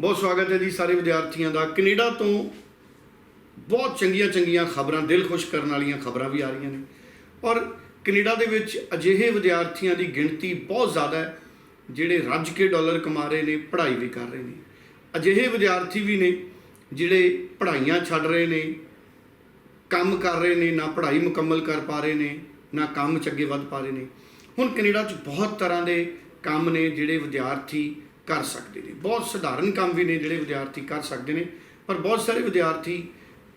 ਬਹੁਤ ਸਵਾਗਤ ਹੈ ਜੀ ਸਾਰੇ ਵਿਦਿਆਰਥੀਆਂ ਦਾ। ਕੈਨੇਡਾ ਤੋਂ ਬਹੁਤ ਚੰਗੀਆਂ ਚੰਗੀਆਂ ਖਬਰਾਂ, ਦਿਲ ਖੁਸ਼ ਕਰਨ ਵਾਲੀਆਂ ਖਬਰਾਂ ਵੀ ਆ ਰਹੀਆਂ ਨੇ। ਔਰ ਕੈਨੇਡਾ ਦੇ ਵਿੱਚ ਅਜਿਹੇ ਵਿਦਿਆਰਥੀਆਂ ਦੀ ਗਿਣਤੀ ਬਹੁਤ ਜ਼ਿਆਦਾ ਹੈ, ਜਿਹੜੇ ਰੱਜ ਕੇ ਡਾਲਰ ਕਮਾ ਰਹੇ ਨੇ, ਪੜ੍ਹਾਈ ਵੀ ਕਰ ਰਹੇ ਨੇ। ਅਜਿਹੇ ਵਿਦਿਆਰਥੀ ਵੀ ਨੇ, ਜਿਹੜੇ ਪੜ੍ਹਾਈਆਂ ਛੱਡ ਰਹੇ ਨੇ, ਕੰਮ ਕਰ ਰਹੇ ਨੇ, ਨਾ ਪੜ੍ਹਾਈ ਮੁਕੰਮਲ ਕਰ ਪਾ ਰਹੇ ਨੇ, ਨਾ ਕੰਮ 'ਚ ਅੱਗੇ ਵੱਧ ਪਾ ਰਹੇ ਨੇ। ਹੁਣ ਕੈਨੇਡਾ 'ਚ ਬਹੁਤ ਤਰ੍ਹਾਂ ਦੇ ਕੰਮ ਨੇ ਜਿਹੜੇ ਵਿਦਿਆਰਥੀ ਕਰ ਸਕਦੇ ਨੇ। ਬਹੁਤ ਸਧਾਰਨ ਕੰਮ ਵੀ ਨੇ ਜਿਹੜੇ ਵਿਦਿਆਰਥੀ ਕਰ ਸਕਦੇ ਨੇ, ਪਰ ਬਹੁਤ ਸਾਰੇ ਵਿਦਿਆਰਥੀ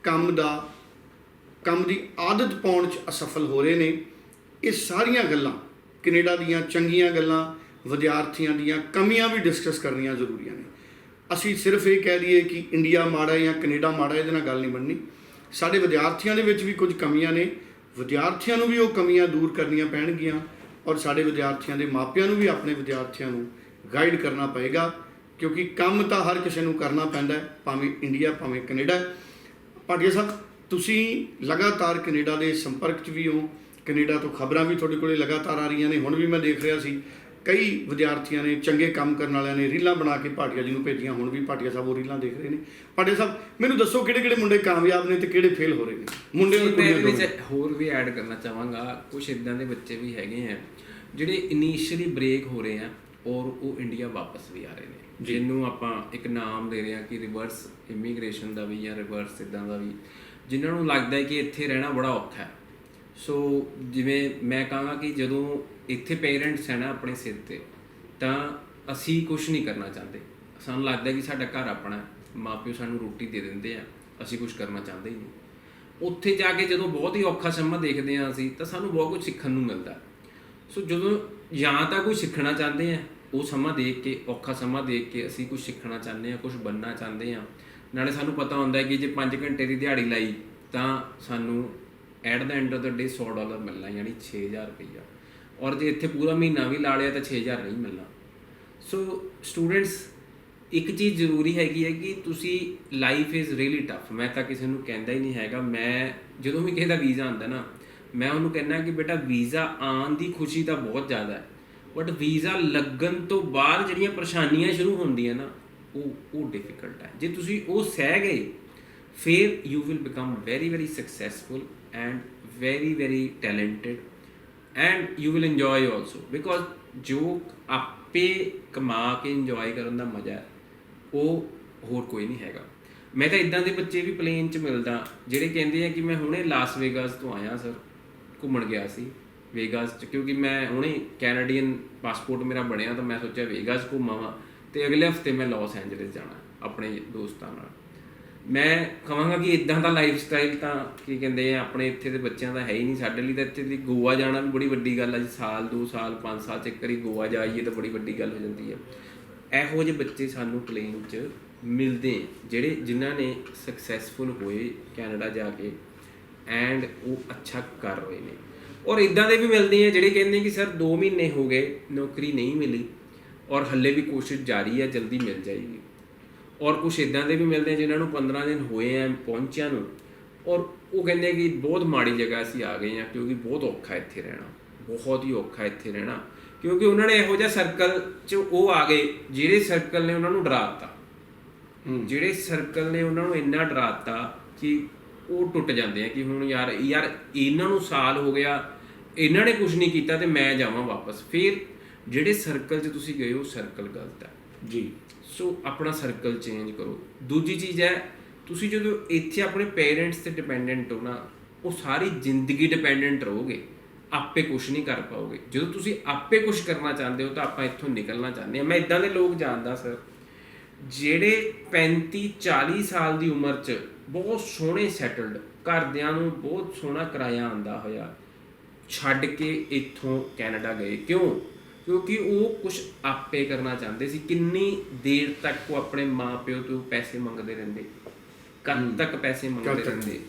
ਕੰਮ ਦਾ, ਕੰਮ ਦੀ ਆਦਤ ਪਾਉਣ 'ਚ ਅਸਫਲ ਹੋ ਰਹੇ ਨੇ। ਇਹ ਸਾਰੀਆਂ ਗੱਲਾਂ, ਕੈਨੇਡਾ ਦੀਆਂ ਚੰਗੀਆਂ ਗੱਲਾਂ, ਵਿਦਿਆਰਥੀਆਂ ਦੀਆਂ ਕਮੀਆਂ ਵੀ ਡਿਸਕਸ ਕਰਨੀਆਂ ਜ਼ਰੂਰੀਆਂ ਨੇ। ਅਸੀਂ ਸਿਰਫ ਇਹ ਕਹਿ ਲਈਏ ਕਿ ਇੰਡੀਆ ਮਾੜਾ ਹੈ ਜਾਂ ਕੈਨੇਡਾ ਮਾੜਾ ਇਹਦੇ ਨਾਲ ਗੱਲ ਨਹੀਂ ਬਣਨੀ। ਸਾਡੇ ਵਿਦਿਆਰਥੀਆਂ ਦੇ ਵਿੱਚ ਵੀ ਕੁਝ ਕਮੀਆਂ ਨੇ। ਵਿਦਿਆਰਥੀਆਂ ਨੂੰ ਵੀ ਉਹ ਕਮੀਆਂ ਦੂਰ ਕਰਨੀਆਂ ਪੈਣਗੀਆਂ ਔਰ ਸਾਡੇ ਵਿਦਿਆਰਥੀਆਂ ਦੇ ਮਾਪਿਆਂ ਨੂੰ ਵੀ, ਆਪਣੇ ਵਿਦਿਆਰਥੀਆਂ ਨੂੰ ਗਾਈਡ ਕਰਨਾ ਪਏਗਾ ਕਿਉਂਕਿ ਕੰਮ ਤਾਂ ਹਰ ਕਿਸੇ ਨੂੰ ਕਰਨਾ ਪੈਂਦਾ ਭਾਵੇਂ ਇੰਡੀਆ ਭਾਵੇਂ ਕੈਨੇਡਾ ਭਾਟੀਆ ਸਾਹਿਬ ਤੁਸੀਂ ਲਗਾਤਾਰ ਕੈਨੇਡਾ ਦੇ ਸੰਪਰਕ 'ਚ ਵੀ ਹੋ ਕੈਨੇਡਾ ਤੋਂ ਖਬਰਾਂ ਵੀ ਤੁਹਾਡੇ ਕੋਲੇ ਲਗਾਤਾਰ ਆ ਰਹੀਆਂ ਨੇ ਹੁਣ ਵੀ ਮੈਂ ਦੇਖ ਰਿਹਾ ਸੀ ਕਈ ਵਿਦਿਆਰਥੀਆਂ ਨੇ ਚੰਗੇ ਕੰਮ ਕਰਨ ਵਾਲਿਆਂ ਨੇ ਰੀਲਾਂ ਬਣਾ ਕੇ ਭਾਟੀਆ ਜੀ ਨੂੰ ਭੇਜੀਆਂ ਹੁਣ ਵੀ ਭਾਟੀਆ ਸਾਹਿਬ ਉਹ ਰੀਲਾਂ ਦੇਖ ਰਹੇ ਨੇ। ਭਾਟੀਆ ਸਾਹਿਬ ਮੈਨੂੰ ਦੱਸੋ ਕਿਹੜੇ ਕਿਹੜੇ ਮੁੰਡੇ ਕਾਮਯਾਬ ਨੇ ਤੇ ਕਿਹੜੇ ਫੇਲ ਹੋ ਰਹੇ ਨੇ? ਮੁੰਡੇ ਮੈਂ ਕੁੜੀਆਂ ਵਿੱਚ ਹੋਰ ਵੀ ਐਡ ਕਰਨਾ ਚਾਹਾਂਗਾ ਕੁਝ ਇਦਾਂ ਦੇ ਬੱਚੇ ਵੀ ਹੈਗੇ ਆ ਜਿਹੜੇ ਇਨੀਸ਼ੀਅਲੀ ਬ੍ਰੇਕ ਹੋ ਰਹੇ ਆ ਔਰ ਉਹ ਇੰਡੀਆ ਵਾਪਸ ਵੀ ਆ ਰਹੇ ਨੇ। ਜਿਹਨੂੰ ਆਪਾਂ ਇੱਕ ਨਾਮ ਦੇ ਰਹੇ ਹਾਂ ਕਿ ਰਿਵਰਸ ਇਮੀਗ੍ਰੇਸ਼ਨ ਦਾ ਵੀ ਜਾਂ ਰਿਵਰਸ ਇਦਾਂ ਦਾ ਵੀ, ਜਿਨ੍ਹਾਂ ਨੂੰ ਲੱਗਦਾ ਹੈ ਕਿ ਇੱਥੇ ਰਹਿਣਾ ਬੜਾ ਔਖਾ ਹੈ। ਸੋ ਜਿਵੇਂ ਮੈਂ ਕਹਾਂਗਾ ਕਿ ਜਦੋਂ ਇੱਥੇ ਪੇਰੈਂਟਸ ਹੈ ਨਾ ਆਪਣੇ ਸਿਰ ਤੇ, ਤਾਂ ਅਸੀਂ ਕੁਝ ਨਹੀਂ ਕਰਨਾ ਚਾਹੁੰਦੇ। ਸਾਨੂੰ ਲੱਗਦਾ ਕਿ ਸਾਡਾ ਘਰ ਆਪਣਾ ਹੈ। ਮਾਪਿਓ ਸਾਨੂੰ ਰੋਟੀ ਦੇ ਦਿੰਦੇ ਆ, ਅਸੀਂ ਕੁਝ ਕਰਨਾ ਚਾਹੁੰਦੇ ਹੀ ਨਹੀਂ। ਉੱਥੇ ਜਾ ਕੇ ਜਦੋਂ ਬਹੁਤ ਹੀ ਔਖਾ ਸਮਾਂ ਦੇਖਦੇ ਆ ਅਸੀਂ, ਤਾਂ ਸਾਨੂੰ ਬਹੁਤ ਕੁਝ ਸਿੱਖਣ ਨੂੰ ਮਿਲਦਾ। ਸੋ ਜਦੋਂ ਜਾਂ ਤਾਂ ਕੋਈ ਸਿੱਖਣਾ ਚਾਹੁੰਦੇ ਆ ਉਹ ਸਮਾਂ ਦੇਖ ਕੇ, ਔਖਾ ਸਮਾਂ ਦੇਖ ਕੇ ਅਸੀਂ ਕੁਝ ਸਿੱਖਣਾ ਚਾਹੁੰਦੇ ਆ ਕੁਝ ਬੰਨਣਾ ਚਾਹੁੰਦੇ ਆ ਨਾਲੇ ਸਾਨੂੰ ਪਤਾ ਹੁੰਦਾ ਹੈ ਕਿ ਜੇ 5 ਘੰਟੇ ਦੀ ਦਿਹਾੜੀ ਲਾਈ, ਤਾਂ ਸਾਨੂੰ at the end of the day 100 dollar ਮਿਲਣਾ, ਯਾਨੀ 6000 ਰੁਪਈਆ। ਔਰ ਜੇ ਇੱਥੇ ਪੂਰਾ ਮਹੀਨਾ ਵੀ ਲਾ ਲਿਆ, ਤਾਂ 6000 ਨਹੀਂ ਮਿਲਣਾ। ਸੋ ਸਟੂਡੈਂਟਸ ਇੱਕ ਚੀਜ਼ ਜ਼ਰੂਰੀ ਹੈਗੀ ਹੈ ਕਿ ਤੁਸੀਂ ਲਾਈਫ ਇਜ਼ ਰੀਲੀ ਟਫ ਮੈਂ ਤਾਂ ਕਿਸੇ ਨੂੰ ਕਹਿੰਦਾ ਹੀ ਨਹੀਂ ਹੈਗਾ। ਮੈਂ, ਜਦੋਂ ਵੀ ਕਿਸੇ ਦਾ ਵੀਜ਼ਾ ਆਉਂਦਾ ਨਾ, ਮੈਂ ਉਹਨੂੰ ਕਹਿੰਦਾ ਕਿ ਬੇਟਾ ਵੀਜ਼ਾ ਆਉਣ ਦੀ ਖੁਸ਼ੀ ਤਾਂ ਬਹੁਤ ਜ਼ਿਆਦਾ ਹੈ। ਬਟ ਵੀਜ਼ਾ ਲੱਗਣ ਤੋਂ ਬਾਅਦ ਜਿਹੜੀਆਂ ਪਰੇਸ਼ਾਨੀਆਂ ਸ਼ੁਰੂ ਹੁੰਦੀਆਂ ਨਾ, ਉਹ ਉਹ ਡਿਫਿਕਲਟ ਹੈ। ਜੇ ਤੁਸੀਂ ਉਹ ਸਹਿ ਗਏ, ਫਿਰ you will become very very successful and very very talented and you will enjoy also because ਜੋ ਆਪੇ ਕਮਾ ਕੇ ਇੰਜੋਏ ਕਰਨ ਦਾ ਮਜ਼ਾ ਉਹ ਹੋਰ ਕੋਈ ਨਹੀਂ ਹੈਗਾ। ਮੈਂ ਤਾਂ ਇਦਾਂ ਦੇ ਬੱਚੇ ਵੀ ਪਲੇਨ 'ਚ ਮਿਲਦਾ, ਜਿਹੜੇ ਕਹਿੰਦੇ ਆ ਕਿ ਮੈਂ ਹੁਣੇ ਲਾਸ ਵੇਗਾਸ ਤੋਂ ਆਇਆ, ਸਰ, ਘੁੰਮਣ ਗਿਆ ਸੀ। ਵੇਗਾਸ 'ਚ, ਕਿਉਂਕਿ ਮੈਂ ਹੁਣੇ ਕੈਨੇਡੀਅਨ ਪਾਸਪੋਰਟ ਮੇਰਾ ਬਣਿਆ ਤਾਂ ਮੈਂ ਸੋਚਿਆ ਵੇਗਾਸ ਘੁੰਮਾਵਾਂ ਤੇ ਅਗਲੇ ਹਫ਼ਤੇ ਮੈਂ ਲਾਸ ਐਂਜਲਸ ਜਾਣਾ ਆਪਣੇ ਦੋਸਤਾਂ ਨਾਲ। ਮੈਂ ਕਹਾਂਗਾ ਕਿ ਇਦਾਂ ਦਾ ਲਾਈਫ ਸਟਾਈਲ ਤਾਂ ਕੀ ਕਹਿੰਦੇ ਆ, ਆਪਣੇ ਇੱਥੇ ਦੇ ਬੱਚਿਆਂ ਦਾ ਹੈ ਹੀ ਨਹੀਂ ਸਾਡੇ ਲਈ ਤਾਂ ਇੱਥੇ ਦੀ ਗੋਆ ਜਾਣਾ ਵੀ ਬੜੀ ਵੱਡੀ ਗੱਲ ਆ ਜੀ, ਸਾਲ 2 ਸਾਲ 5 ਸਾਲ ਚ ਇੱਕ ਵਾਰੀ ਗੋਆ ਜਾਈਏ ਤਾਂ ਬੜੀ ਵੱਡੀ ਗੱਲ ਹੋ ਜਾਂਦੀ ਹੈ ਇਹੋ ਜਿਹੇ ਬੱਚੇ ਸਾਨੂੰ ਪਲੇਨ 'ਚ ਮਿਲਦੇ ਜਿਹੜੇ ਜਿਨ੍ਹਾਂ ਨੇ ਸਕਸੈਸਫੁਲ ਹੋਏ ਕੈਨੇਡਾ ਜਾ ਕੇ ਐਂਡ ਉਹ ਅੱਛਾ ਕਰ ਰਹੇ ਨੇ। ਔਰ ਇਦਾਂ ਦੇ ਵੀ ਮਿਲਦੇ ਆ ਜਿਹੜੇ ਕਹਿੰਦੇ ਕਿ ਸਰ 2 ਮਹੀਨੇ ਹੋ ਗਏ ਨੌਕਰੀ ਨਹੀਂ ਮਿਲੀ ਔਰ ਹੱਲੇ ਵੀ ਕੋਸ਼ਿਸ਼ ਜਾਰੀ ਹੈ ਜਲਦੀ ਮਿਲ ਜਾਏਗੀ। ਔਰ ਕੁਝ ਇਦਾਂ ਦੇ ਵੀ ਮਿਲਦੇ ਆ ਜਿਨ੍ਹਾਂ ਨੂੰ 15 ਦਿਨ ਹੋਏ ਆ ਪਹੁੰਚਿਆਂ ਨੂੰ ਔਰ ਉਹ ਕਹਿੰਦੇ ਕਿ ਬਹੁਤ ਮਾੜੀ ਜਗ੍ਹਾ ਅਸੀਂ ਆ ਗਏ ਆ ਕਿਉਂਕਿ ਬਹੁਤ ਔਖਾ ਇੱਥੇ ਰਹਿਣਾ ਬਹੁਤ ਹੀ ਔਖਾ ਇੱਥੇ ਰਹਿਣਾ। ਕਿਉਂਕਿ ਉਹਨਾਂ ਨੇ ਇਹੋ ਜਿਹਾ ਸਰਕਲ 'ਚ ਉਹ ਆ ਗਏ ਜਿਹੜੇ ਸਰਕਲ ਨੇ ਉਹਨਾਂ ਨੂੰ ਡਰਾਤਾ ਜਿਹੜੇ ਸਰਕਲ ਨੇ ਉਹਨਾਂ ਨੂੰ ਇੰਨਾ ਡਰਾਤਾ ਕਿ ਉਹ ਟੁੱਟ ਜਾਂਦੇ ਆ ਕਿ ਹੁਣ ਯਾਰ ਯਾਰ ਇਹਨਾਂ ਨੂੰ ਸਾਲ ਹੋ ਗਿਆ ਇਹਨਾਂ ਨੇ ਕੁਝ ਨਹੀਂ ਕੀਤਾ ਤੇ ਮੈਂ ਜਾਵਾਂ ਵਾਪਸ। ਫਿਰ ਜਿਹੜੇ ਸਰਕਲ 'ਚ ਤੁਸੀਂ ਗਏ ਹੋ ਸਰਕਲ ਗਲਤ ਹੈ। ਜੀ। ਸੋ ਆਪਣਾ ਸਰਕਲ ਚੇਂਜ ਕਰੋ। ਦੂਜੀ ਚੀਜ਼ ਹੈ ਤੁਸੀਂ ਜਦੋਂ ਇੱਥੇ ਆਪਣੇ ਪੇਰੈਂਟਸ ਤੇ ਡਿਪੈਂਡੈਂਟ ਹੋ ਨਾ ਉਹ ਸਾਰੀ ਜ਼ਿੰਦਗੀ ਡਿਪੈਂਡੈਂਟ ਰਹੋਗੇ। ਆਪੇ ਕੁਝ ਨਹੀਂ ਕਰ ਪਾਓਗੇ। ਜਦੋਂ ਤੁਸੀਂ ਆਪੇ ਕੁਝ ਕਰਨਾ ਚਾਹੁੰਦੇ ਹੋ ਤਾਂ ਆਪਾਂ ਇੱਥੋਂ ਨਿਕਲਣਾ ਚਾਹੁੰਦੇ ਆ ਮੈਂ ਇਦਾਂ ਦੇ ਲੋਕ ਜਾਣਦਾ ਸਰ ਜਿਹੜੇ 35 40 ਸਾਲ ਦੀ ਉਮਰ 'ਚ ਬਹੁਤ ਸੋਹਣੇ ਸੈਟਲਡ ਘਰਦਿਆਂ ਨੂੰ ਬਹੁਤ ਸੋਹਣਾ ਕਿਰਾਇਆ ਆਂਦਾ ਹੋਇਆ ਛੱਡ ਕੇ ਇੱਥੋਂ ਕੈਨੇਡਾ ਗਏ। ਕਿਉਂ? ਕਿਉਂਕਿ ਉਹ ਕੁਝ ਆਪੇ ਕਰਨਾ ਚਾਹੁੰਦੇ ਸੀ। ਕਿੰਨੀ ਦੇਰ ਤੱਕ ਉਹ ਆਪਣੇ ਮਾਪਿਓ ਤੋਂ ਪੈਸੇ ਮੰਗਦੇ ਰਹਿੰਦੇ? ਕਦ ਤੱਕ ਪੈਸੇ ਮੰਗਦੇ? ਰਹਿੰਦੇ?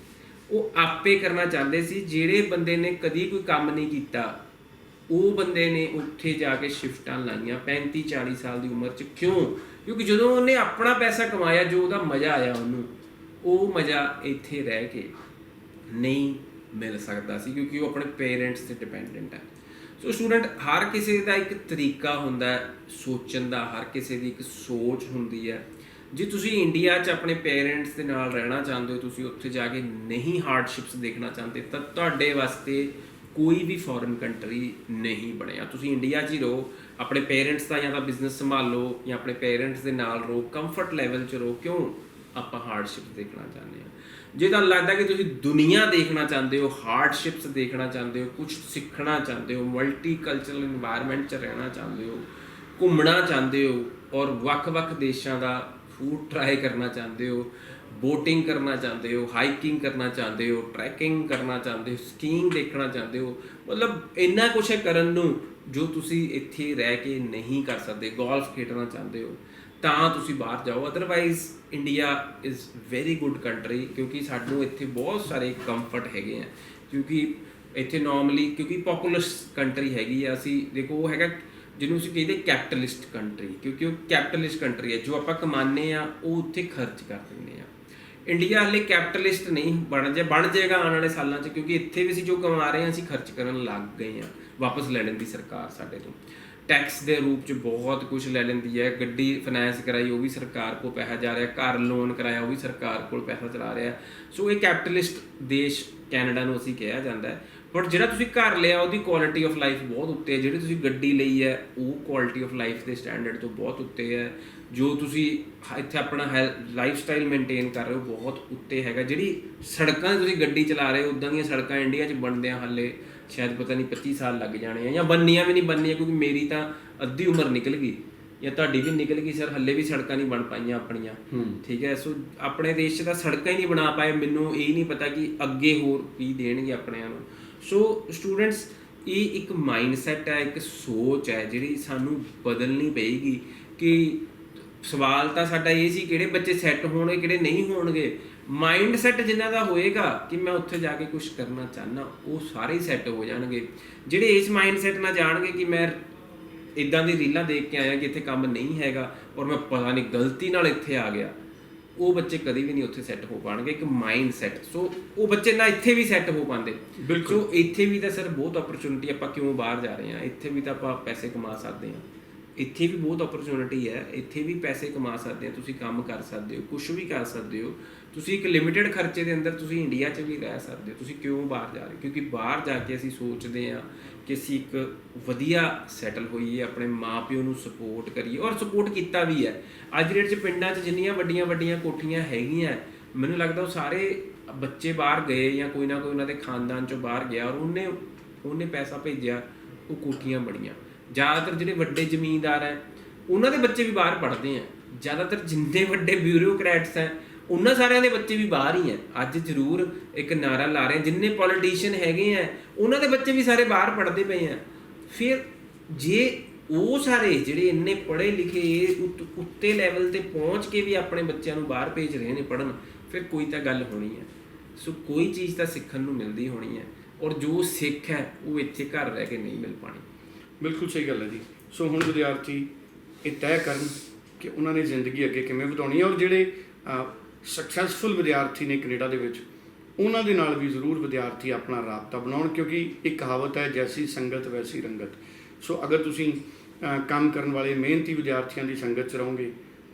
ਉਹ ਆਪੇ ਕਰਨਾ ਚਾਹੁੰਦੇ ਸੀ। ਜਿਹੜੇ ਬੰਦੇ ਨੇ ਕਦੀ ਕੋਈ ਕੰਮ ਨਹੀਂ ਕੀਤਾ ਉਹ ਬੰਦੇ ਨੇ ਉੱਥੇ ਜਾ ਕੇ ਸ਼ਿਫਟਾਂ ਲਾਈਆਂ 35 40 ਸਾਲ ਦੀ ਉਮਰ 'ਚ। ਕਿਉਂ? ਕਿਉਂਕਿ ਜਦੋਂ ਉਹਨੇ ਆਪਣਾ ਪੈਸਾ ਕਮਾਇਆ ਜੋ ਉਹਦਾ ਮਜ਼ਾ ਆਇਆ ਉਹਨੂੰ ਉਹ ਮਜ਼ਾ ਇੱਥੇ ਰਹਿ ਕੇ। ਨਹੀਂ ਮਿਲ ਸਕਦਾ ਸੀ ਕਿਉਂਕਿ ਉਹ ਆਪਣੇ ਪੇਰੈਂਟਸ ਤੇ ਡਿਪੈਂਡੈਂਟ ਹੈ। ਸੋ ਸਟੂਡੈਂਟ ਹਰ ਕਿਸੇ ਦਾ ਇੱਕ ਤਰੀਕਾ ਹੁੰਦਾ ਹੈ ਸੋਚਣ ਦਾ, ਹਰ ਕਿਸੇ ਦੀ ਇੱਕ ਸੋਚ ਹੁੰਦੀ ਹੈ। ਜੇ ਤੁਸੀਂ ਇੰਡੀਆ 'ਚ ਆਪਣੇ ਪੇਰੈਂਟਸ ਦੇ ਨਾਲ ਰਹਿਣਾ ਚਾਹੁੰਦੇ ਹੋ, ਤੁਸੀਂ ਉੱਥੇ ਜਾ ਕੇ ਨਹੀਂ ਹਾਰਡਸ਼ਿਪਸ ਦੇਖਣਾ ਚਾਹੁੰਦੇ, ਤਾਂ ਤੁਹਾਡੇ ਵਾਸਤੇ ਕੋਈ ਵੀ ਫੋਰਨ ਕੰਟਰੀ ਨਹੀਂ ਬਣਿਆ। ਤੁਸੀਂ ਇੰਡੀਆ 'ਚ ਹੀ ਰਹੋ, ਆਪਣੇ ਪੇਰੈਂਟਸ ਦਾ ਜਾਂ ਤਾਂ ਬਿਜ਼ਨਸ ਸੰਭਾਲੋ ਜਾਂ ਆਪਣੇ ਪੇਰੈਂਟਸ ਦੇ ਨਾਲ ਰਹੋ ਕੰਫਰਟ ਲੈਵਲ 'ਚ ਰਹੋ। ਕਿਉਂ? ਆਪਾਂ ਹਾਰਡਸ਼ਿਪ ਦੇਖਣਾ ਚਾਹੁੰਦੇ ਹਾਂ। ਜੇ ਤੁਹਾਨੂੰ ਲੱਗਦਾ ਕਿ ਤੁਸੀਂ ਦੁਨੀਆ ਦੇਖਣਾ ਚਾਹੁੰਦੇ ਹੋ ਹਾਰਡਸ਼ਿਪਸ ਦੇਖਣਾ ਚਾਹੁੰਦੇ ਹੋ ਕੁਝ ਸਿੱਖਣਾ ਚਾਹੁੰਦੇ ਹੋ ਮਲਟੀ ਕਲਚਰਲ এনवायरमेंट 'ਚ ਰਹਿਣਾ ਚਾਹੁੰਦੇ ਹੋ, ਘੁੰਮਣਾ ਚਾਹੁੰਦੇ ਹੋ ਔਰ ਵੱਖ-ਵੱਖ ਦੇਸ਼ਾਂ ਦਾ ਫੂਡ ਟਰਾਈ ਕਰਨਾ ਚਾਹੁੰਦੇ ਹੋ ਬੋਟਿੰਗ ਕਰਨਾ ਚਾਹੁੰਦੇ ਹੋ ਹਾਈਕਿੰਗ ਕਰਨਾ ਚਾਹੁੰਦੇ ਹੋ ਟ੍ਰੈਕਿੰਗ ਕਰਨਾ ਚਾਹੁੰਦੇ ਹੋ ਸਕੀਇੰਗ ਦੇਖਣਾ ਚਾਹੁੰਦੇ ਹੋ, ਮਤਲਬ ਇੰਨਾ ਕੁਝ ਕਰਨ ਨੂੰ ਜੋ ਤੁਸੀਂ ਇੱਥੇ ਰਹਿ ਕੇ ਨਹੀਂ ਕਰ ਸਕਦੇ ਗੋਲਫ ਖੇਡਣਾ ਚਾਹੁੰਦੇ ਹੋ। ਤਾਂ ਤੁਸੀਂ ਬਾਹਰ ਜਾਓ otherwise India is very good country ਕਿਉਂਕਿ ਸਾਨੂੰ ਇੱਥੇ ਬਹੁਤ ਸਾਰੇ ਕੰਫਰਟ ਹੈਗੇ ਆ। ਕਿਉਂਕਿ ਇੱਥੇ ਨਾਰਮਲੀ ਕਿਉਂਕਿ ਪੋਪੂਲਸ ਕੰਟਰੀ ਹੈਗੀ ਆ, ਅਸੀਂ ਦੇਖੋ ਉਹ ਹੈਗਾ ਜਿਹਨੂੰ ਅਸੀਂ ਕਹਿੰਦੇ ਕੈਪੀਟਲਿਸਟ ਕੰਟਰੀ ਕਿਉਂਕਿ ਉਹ ਕੈਪੀਟਲਿਸਟ ਕੰਟਰੀ ਹੈ, ਜੋ ਆਪਾਂ ਕਮਾਉਂਦੇ ਆ, ਉਹ ਉੱਥੇ ਖਰਚ ਕਰ ਦਿੰਦੇ ਆ। ਇੰਡੀਆ ਹਲੇ ਕੈਪੀਟਲਿਸਟ ਨਹੀਂ ਬਣ ਜਾ, ਬਣ ਜਾਏਗਾ ਆਉਣ ਵਾਲੇ ਸਾਲਾਂ 'ਚ ਕਿਉਂਕਿ ਇੱਥੇ ਵੀ ਅਸੀਂ ਜੋ ਕਮਾ ਰਹੇ ਹਾਂ, ਅਸੀਂ ਖਰਚ ਕਰਨ ਲੱਗ ਗਏ ਆ। ਵਾਪਸ ਲੈ ਲੈਂਦੀ ਸਰਕਾਰ ਸਾਡੇ ਤੋਂ। ਟੈਕਸ ਦੇ ਰੂਪ 'ਚ ਬਹੁਤ ਕੁਝ ਲੈ ਲੈਂਦੀ ਹੈ। ਗੱਡੀ ਫਾਈਨੈਂਸ ਕਰਾਈ, ਉਹ ਵੀ ਸਰਕਾਰ ਕੋਲ ਪੈਸਾ ਜਾ ਰਿਹਾ। ਘਰ ਲੋਨ ਕਰਾਇਆ, ਉਹ ਵੀ ਸਰਕਾਰ ਕੋਲ ਪੈਸਾ ਚਲਾ ਰਿਹਾ। ਸੋ ਇਹ ਕੈਪੀਟਲਿਸਟ ਦੇਸ਼ ਕੈਨੇਡਾ ਨੂੰ ਅਸੀਂ ਕਿਹਾ ਜਾਂਦਾ ਹੈ। ਬਟ ਜਿਹੜਾ ਤੁਸੀਂ ਘਰ ਲਿਆ, ਉਹਦੀ ਕੁਆਲਿਟੀ ਆਫ ਲਾਈਫ ਬਹੁਤ ਉੱਤੇ ਹੈ। ਜਿਹੜੀ ਤੁਸੀਂ ਗੱਡੀ ਲਈ ਹੈ, ਉਹ ਕੁਆਲਿਟੀ ਆਫ ਲਾਈਫ ਦੇ ਸਟੈਂਡਰਡ ਤੋਂ ਬਹੁਤ ਉੱਤੇ ਹੈ। ਜੋ ਤੁਸੀਂ ਇੱਥੇ ਆਪਣਾ ਲਾਈਫ ਸਟਾਈਲ ਮੇਨਟੇਨ ਕਰ ਰਹੇ ਹੋ, ਬਹੁਤ ਉੱਤੇ ਹੈਗਾ। ਜਿਹੜੀ ਸੜਕਾਂ 'ਤੇ ਤੁਸੀਂ ਗੱਡੀ ਚਲਾ ਰਹੇ ਹੋ ਉਦਾਂ ਦੀਆਂ ਸੜਕਾਂ ਇੰਡੀਆ 'ਚ ਬਣਦਿਆਂ ਹਾਲੇ ਸ਼ਾਇਦ ਪਤਾ ਨਹੀਂ 25 ਸਾਲ ਲੱਗ ਜਾਣੇ ਆ ਜਾਂ ਬੰਨੀਆਂ ਵੀ ਨਹੀਂ ਬੰਨੀਆਂ ਕਿਉਂਕਿ ਮੇਰੀ ਤਾਂ ਅੱਧੀ ਉਮਰ ਨਿਕਲ ਗਈ ਜਾਂ ਤੁਹਾਡੀ ਵੀ ਨਿਕਲ ਗਈ ਸਰ ਹੱਲੇ ਵੀ ਸੜਕਾਂ ਨਹੀਂ ਬਣ ਪਾਈਆਂ ਆਪਣੀਆਂ। ਠੀਕ ਹੈ ਸੋ ਆਪਣੇ ਦੇਸ਼ 'ਚ ਤਾਂ ਸੜਕਾਂ ਹੀ ਨਹੀਂ ਬਣਾ ਪਾਏ ਮੈਨੂੰ ਇਹ ਨਹੀਂ ਪਤਾ ਕਿ ਅੱਗੇ ਹੋਰ ਕੀ ਦੇਣਗੇ ਆਪਣਿਆਂ ਨੂੰ। ਸੋ ਸਟੂਡੈਂਟਸ ਇਹ ਇੱਕ ਮਾਈਂਡਸੈਟ ਹੈ ਇੱਕ ਸੋਚ ਹੈ ਜਿਹੜੀ ਸਾਨੂੰ ਬਦਲਣੀ ਪਏਗੀ ਕਿ ਸਵਾਲ ਤਾਂ ਸਾਡਾ ਇਹ ਸੀ ਕਿਹੜੇ ਬੱਚੇ ਸੈੱਟ ਹੋਣਗੇ ਕਿਹੜੇ ਨਹੀਂ ਹੋਣਗੇ। ਮਾਈਂਡਸੈਟ ਜਿਨ੍ਹਾਂ ਦਾ ਹੋਏਗਾ ਕਿ ਮੈਂ ਉੱਥੇ ਜਾ ਕੇ ਕੁਝ ਕਰਨਾ ਚਾਹਨਾ ਉਹ ਸਾਰੇ ਸੈੱਟ ਹੋ ਜਾਣਗੇ। ਜਿਹੜੇ ਇਸ ਮਾਈਂਡਸੈਟ ਨਾਲ ਜਾਣਗੇ ਕਿ ਮੈਂ ਇਦਾਂ ਦੀ ਰੀਲਾਂ ਦੇਖ ਕੇ ਆਇਆ ਕਿ ਇੱਥੇ ਕੰਮ ਨਹੀਂ ਹੈਗਾ ਔਰ ਮੈਂ ਪਤਾ ਨਹੀਂ ਗਲਤੀ ਨਾਲ ਇੱਥੇ ਆ ਗਿਆ ਉਹ ਬੱਚੇ ਕਦੀ ਵੀ ਨਹੀਂ ਉੱਥੇ ਸੈੱਟ ਹੋ ਪਾਣਗੇ ਇੱਕ ਮਾਈਂਡ ਸੈਟ ਸੋ ਉਹ ਬੱਚੇ ਨਾ ਇੱਥੇ ਵੀ ਸੈੱਟ ਹੋ ਪਾਉਂਦੇ। ਬਿਲਕੁਲ। ਸੋ ਇੱਥੇ ਵੀ ਤਾਂ ਸਰ ਬਹੁਤ ਓਪਰਚੁਨਿਟੀ ਆਪਾਂ ਕਿਉਂ ਬਾਹਰ ਜਾ ਰਹੇ ਹਾਂ? ਇੱਥੇ ਵੀ ਤਾਂ ਆਪਾਂ ਪੈਸੇ ਕਮਾ ਸਕਦੇ ਹਾਂ। ਇੱਥੇ ਵੀ ਬਹੁਤ ਓਪਰਚੁਨਿਟੀ ਹੈ ਇੱਥੇ ਵੀ ਪੈਸੇ ਕਮਾ ਸਕਦੇ ਹੋ ਤੁਸੀਂ ਕੰਮ ਕਰ ਸਕਦੇ ਹੋ ਕੁਝ ਵੀ ਕਰ ਸਕਦੇ ਹੋ। ਤੁਸੀਂ ਇੱਕ ਲਿਮਿਟਿਡ ਖਰਚੇ ਦੇ ਅੰਦਰ ਤੁਸੀਂ ਇੰਡੀਆ 'ਚ ਵੀ ਰਹਿ ਸਕਦੇ ਹੋ, ਤੁਸੀਂ ਕਿਉਂ ਬਾਹਰ ਜਾ ਰਹੇ ਹੋ? ਕਿਉਂਕਿ ਬਾਹਰ ਜਾ ਕੇ ਅਸੀਂ ਸੋਚਦੇ ਹਾਂ ਕਿ ਅਸੀਂ ਇੱਕ ਵਧੀਆ ਸੈਟਲ ਹੋਈਏ, ਆਪਣੇ ਮਾਪਿਓ ਨੂੰ ਸਪੋਰਟ ਕਰੀਏ ਔਰ ਸਪੋਰਟ ਕੀਤਾ ਵੀ ਹੈ। ਅੱਜ ਦੀ ਡੇਟ 'ਚ ਪਿੰਡਾਂ 'ਚ ਜਿੰਨੀਆਂ ਵੱਡੀਆਂ ਵੱਡੀਆਂ ਕੋਠੀਆਂ ਹੈਗੀਆਂ, ਮੈਨੂੰ ਲੱਗਦਾ ਉਹ ਸਾਰੇ ਬੱਚੇ ਬਾਹਰ ਗਏ ਜਾਂ ਕੋਈ ਨਾ ਕੋਈ ਉਹਨਾਂ ਦੇ ਖਾਨਦਾਨ 'ਚੋਂ ਬਾਹਰ ਗਿਆ ਔਰ ਉਹਨੇ ਉਹਨੇ ਪੈਸਾ ਭੇਜਿਆ, ਉਹ ਕੋਠੀਆਂ ਬੜੀਆਂ ਜ਼ਿਆਦਾਤਰ ਜਿਹੜੇ ਵੱਡੇ ਜ਼ਮੀਂਦਾਰ ਹੈ, ਉਹਨਾਂ ਦੇ ਬੱਚੇ ਵੀ ਬਾਹਰ ਪੜ੍ਹਦੇ ਆ ਜ਼ਿਆਦਾਤਰ ਜਿੰਨੇ ਵੱਡੇ ਬਿਊਰੋਕਰੈਟਸ ਹੈ ਉਹਨਾਂ ਸਾਰਿਆਂ ਦੇ ਬੱਚੇ ਵੀ ਬਾਹਰ ਹੀ ਹੈ। ਅੱਜ ਜ਼ਰੂਰ ਇੱਕ ਨਾਰਾ ਲਾ ਰਹੇ ਜਿੰਨੇ ਪੋਲੀਟੀਸ਼ੀਅਨ ਹੈਗੇ ਆ, ਉਹਨਾਂ ਦੇ ਬੱਚੇ ਵੀ ਸਾਰੇ ਬਾਹਰ ਪੜ੍ਹਦੇ ਪਏ ਆ। ਫਿਰ ਜੇ ਉਹ ਸਾਰੇ ਜਿਹੜੇ ਇੰਨੇ ਪੜ੍ਹੇ ਲਿਖੇ ਉੱਤੇ ਲੈਵਲ ਤੇ ਪਹੁੰਚ ਕੇ ਵੀ ਆਪਣੇ ਬੱਚਿਆਂ ਨੂੰ ਬਾਹਰ ਭੇਜ ਰਹੇ ਨੇ ਪੜ੍ਹਨ, ਫਿਰ ਕੋਈ ਤਾਂ ਗੱਲ ਹੋਣੀ ਹੈ। ਸੋ ਕੋਈ ਚੀਜ਼ ਤਾਂ ਸਿੱਖਣ ਨੂੰ ਮਿਲਦੀ ਹੋਣੀ ਹੈ। ਔਰ ਜੋ ਸਿੱਖ ਹੈ, ਉਹ ਇੱਥੇ ਘਰ ਰਹਿ ਕੇ ਨਹੀਂ ਮਿਲ ਪਾਣੀ। ਬਿਲਕੁਲ ਸਹੀ ਗੱਲ ਹੈ ਜੀ। ਸੋ ਹੁਣ ਵਿਦਿਆਰਥੀ ਇਹ ਤੈਅ ਕਰਨ ਕਿ ਉਹਨਾਂ ਨੇ ਜ਼ਿੰਦਗੀ ਅੱਗੇ ਕਿਵੇਂ ਵਧਾਉਣੀ ਹੈ। ਔਰ ਜਿਹੜੇ ਸਕਸੈਸਫੁਲ ਵਿਦਿਆਰਥੀ ਨੇ ਕੈਨੇਡਾ ਦੇ ਵਿੱਚ, ਉਹਨਾਂ ਦੇ ਨਾਲ ਵੀ ਜ਼ਰੂਰ ਵਿਦਿਆਰਥੀ ਆਪਣਾ ਰਾਬਤਾ ਬਣਾਉਣ, ਕਿਉਂਕਿ ਇੱਕ ਕਹਾਵਤ ਹੈ, ਜੈਸੀ ਸੰਗਤ, ਵੈਸੀ ਰੰਗਤ। ਸੋ ਅਗਰ ਤੁਸੀਂ ਕੰਮ ਕਰਨ ਵਾਲੇ ਮਿਹਨਤੀ ਵਿਦਿਆਰਥੀਆਂ ਦੀ ਸੰਗਤ 'ਚ ਰਹੋਗੇ,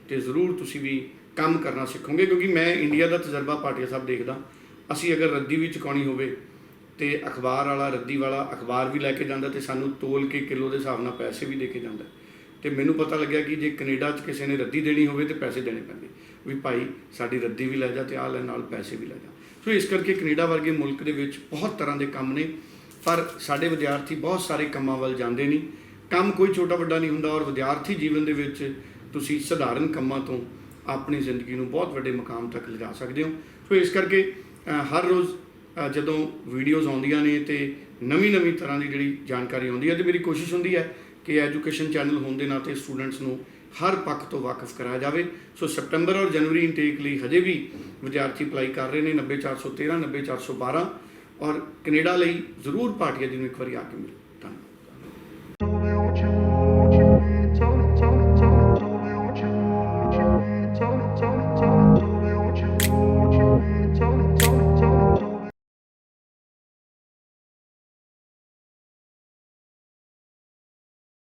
ਤੇ ਜ਼ਰੂਰ ਤੁਸੀਂ ਵੀ ਕੰਮ ਕਰਨਾ ਸਿੱਖੋਗੇ, ਕਿਉਂਕਿ ਮੈਂ ਇੰਡੀਆ ਦਾ ਤਜਰਬਾ ਪਾਟਿਆ ਸਾਹਿਬ ਦੇਖਦਾ। ਅਸੀਂ ਅਗਰ ਰੱਦੀ ਵੀ ਚੁਕਾਉਣੀ ਹੋਵੇ, ਤੇ ਅਖਬਾਰ ਵਾਲਾ, ਰੱਦੀ ਵਾਲਾ ਅਖਬਾਰ ਵੀ ਲੈ ਕੇ ਜਾਂਦਾ, ਤੇ ਸਾਨੂੰ ਤੋਲ ਕੇ ਕਿਲੋ ਦੇ ਹਿਸਾਬ ਨਾਲ ਪੈਸੇ ਵੀ ਦੇ ਕੇ ਜਾਂਦਾ। ਤੇ ਮੈਨੂੰ ਪਤਾ ਲੱਗਿਆ ਕਿ ਜੇ ਕੈਨੇਡਾ 'ਚ ਕਿਸੇ ਨੇ ਰੱਦੀ ਦੇਣੀ ਹੋਵੇ ਤੇ ਪੈਸੇ ਦੇਣੇ ਪੈਂਦੇ। ਵੀ ਭਾਈ ਸਾਡੀ ਰੱਦੀ ਵੀ ਲੈ ਜਾ ਤੇ ਆ ਲੈ ਨਾਲ ਪੈਸੇ ਵੀ ਲੈ ਜਾ। ਸੋ ਇਸ ਕਰਕੇ ਕੈਨੇਡਾ ਵਰਗੇ ਮੁਲਕ ਦੇ ਵਿੱਚ ਬਹੁਤ ਤਰ੍ਹਾਂ ਦੇ ਕੰਮ ਨੇ, ਪਰ ਸਾਡੇ ਵਿਦਿਆਰਥੀ ਬਹੁਤ ਸਾਰੇ ਕੰਮਾਂ ਵੱਲ ਜਾਂਦੇ ਨਹੀਂ। ਕੰਮ ਕੋਈ ਛੋਟਾ ਵੱਡਾ ਨਹੀਂ ਹੁੰਦਾ ਔਰ ਵਿਦਿਆਰਥੀ ਜੀਵਨ ਦੇ ਵਿੱਚ ਤੁਸੀਂ ਸਧਾਰਨ ਕੰਮਾਂ ਤੋਂ ਆਪਣੀ ਜ਼ਿੰਦਗੀ ਨੂੰ ਬਹੁਤ ਵੱਡੇ ਮਕਾਮ ਤੱਕ ਲਿਜਾ ਸਕਦੇ ਹੋ। ਸੋ ਇਸ ਕਰਕੇ ਹਰ ਰੋਜ਼ ਜਦੋਂ ਵੀਡੀਓਜ਼ ਆਉਂਦੀਆਂ ਨੇ ਤੇ ਨਵੀਂ-ਨਵੀਂ ਤਰ੍ਹਾਂ ਦੀ ਜਿਹੜੀ ਜਾਣਕਾਰੀ ਆਉਂਦੀ ਹੈ ਤੇ ਮੇਰੀ ਕੋਸ਼ਿਸ਼ ਹੁੰਦੀ ਹੈ ਕਿ ਐਜੂਕੇਸ਼ਨ ਚੈਨਲ ਹੋਣ ਦੇ ਨਾਤੇ ਸਟੂਡੈਂਟਸ ਨੂੰ ਹਰ ਪੱਖ ਤੋਂ ਵਾਕਿਫ ਕਰਾਇਆ ਜਾਵੇ। ਸੋ ਸਪਟੈਂਬਰ ਔਰ ਜਨਵਰੀ ਇਨਟੇਕ ਲਈ ਹਜੇ ਵੀ ਵਿਦਿਆਰਥੀ ਅਪਲਾਈ ਕਰ ਰਹੇ ਨੇ 90413 90412 ਔਰ ਕੈਨੇਡਾ ਲਈ ਜ਼ਰੂਰ ਭਾਟੀਆ ਜੀ ਨੂੰ ਇੱਕ ਵਾਰੀ ਆ ਕੇ ਮਿਲੋ। ਧੰਨਵਾਦ।